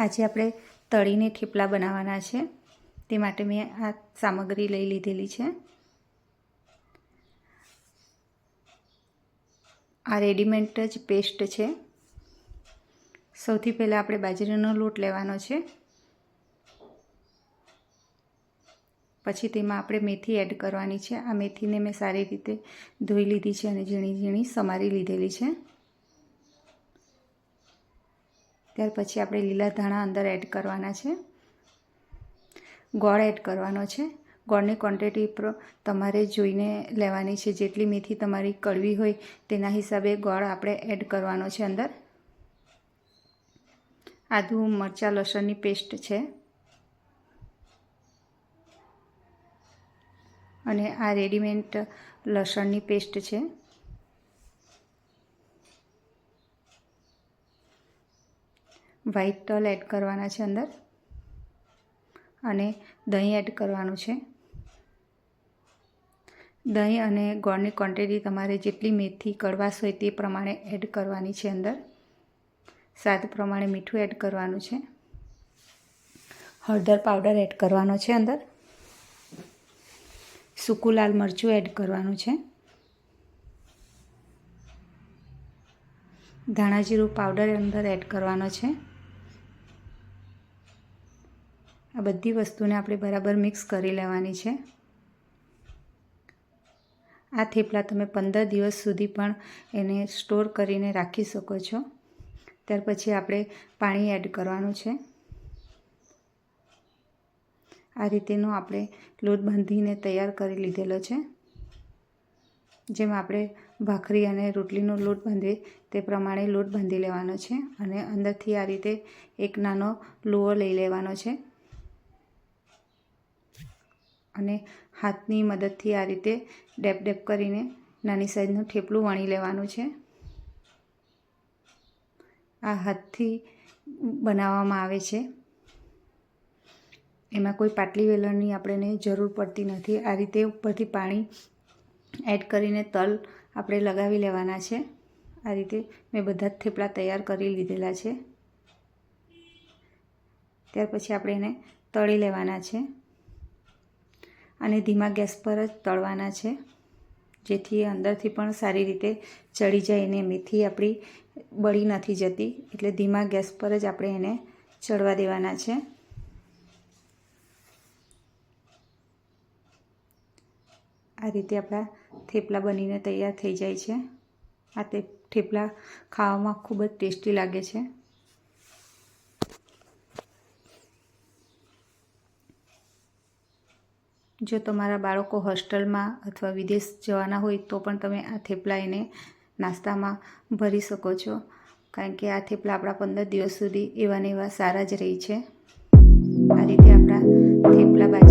આજે આપણે તળીને થેપલા બનાવવાના છે. તે માટે મેં આ સામગ્રી લઈ લીધેલી છે. આ રેડીમેડ જ પેસ્ટ છે. સૌથી પહેલાં આપણે બાજરીનો લોટ લેવાનો છે. પછી તેમાં આપણે મેથી એડ કરવાની છે. આ મેથીને મેં સારી રીતે ધોઈ લીધી છે અને ઝીણી ઝીણી સમારી લીધેલી છે. ત્યાર પછી આપણે લીલા ધાણા અંદર એડ કરવાના છે. ગોળ એડ કરવાનો છે. ગોળની ક્વોન્ટિટી તમારે જોઈને લેવાની છે. જેટલી મેથી તમારી કડવી હોય તેના હિસાબે ગોળ આપણે એડ કરવાનો છે અંદર. આદુ, મરચાં, લસણની પેસ્ટ છે. અને આ રેડીમેડ લસણની પેસ્ટ છે. વ્હાઈટ તલ એડ કરવાના છે અંદર. અને દહીં એડ કરવાનું છે. દહીં અને ગોળની ક્વોન્ટિટી તમારે જેટલી મેથી, કડવાશ હોય તે પ્રમાણે એડ કરવાની છે અંદર. સ્વાદ પ્રમાણે મીઠું એડ કરવાનું છે. હળદર પાવડર એડ કરવાનો છે અંદર. સૂકું લાલ મરચું એડ કરવાનું છે. ધાણા જીરું પાવડર અંદર એડ કરવાનો છે. આ બધી વસ્તુને આપણે બરાબર મિક્સ કરી લેવાની છે. આ થેપલા તમે પંદર દિવસ સુધી પણ એને સ્ટોર કરીને રાખી શકો છો. ત્યાર પછી આપણે પાણી એડ કરવાનું છે. આ રીતેનો આપણે લોટ બાંધીને તૈયાર કરી લીધેલો છે. જેમ આપણે ભાખરી અને રોટલીનો લોટ બાંધીએ તે પ્રમાણે લોટ બાંધી લેવાનો છે અને અંદરથી આ રીતે એક નાનો લોહો લઈ લેવાનો છે. અને હાથની મદદથી આ રીતે ડેપ ડેપ કરીને નાની સાઈઝનું થેપલું વણી લેવાનું છે. આ હાથથી બનાવવામાં આવે છે. એમાં કોઈ પાટલી વેલણની આપણને જરૂર પડતી નથી. આ રીતે ઉપરથી પાણી એડ કરીને તલ આપણે લગાવી લેવાના છે. આ રીતે મેં બધા જ થેપલા તૈયાર કરી લીધેલા છે. ત્યાર પછી આપણે એને તળી લેવાના છે. અને ધીમા ગેસ પર જ તળવાના છે, જેથી અંદરથી પણ સારી રીતે ચડી જાય અને મેથી આપણી બળી નથી જતી. એટલે ધીમા ગેસ પર જ આપણે એને ચડવા દેવાના છે. આ રીતે આપણા થેપલા બનીને તૈયાર થઈ જાય છે. આ તે થેપલા ખાવામાં ખૂબ જ ટેસ્ટી લાગે છે. જો તમારા બાળકો હોસ્ટેલમાં અથવા વિદેશ જવાના હોય તો પણ તમે આ થેપલા એને નાસ્તામાં ભરી શકો છો. કારણ કે આ થેપલા આપણા પંદર દિવસ સુધી એવા ને એવા સારા જ રહી છે. આ રીતે આપણા થેપલા બાજુ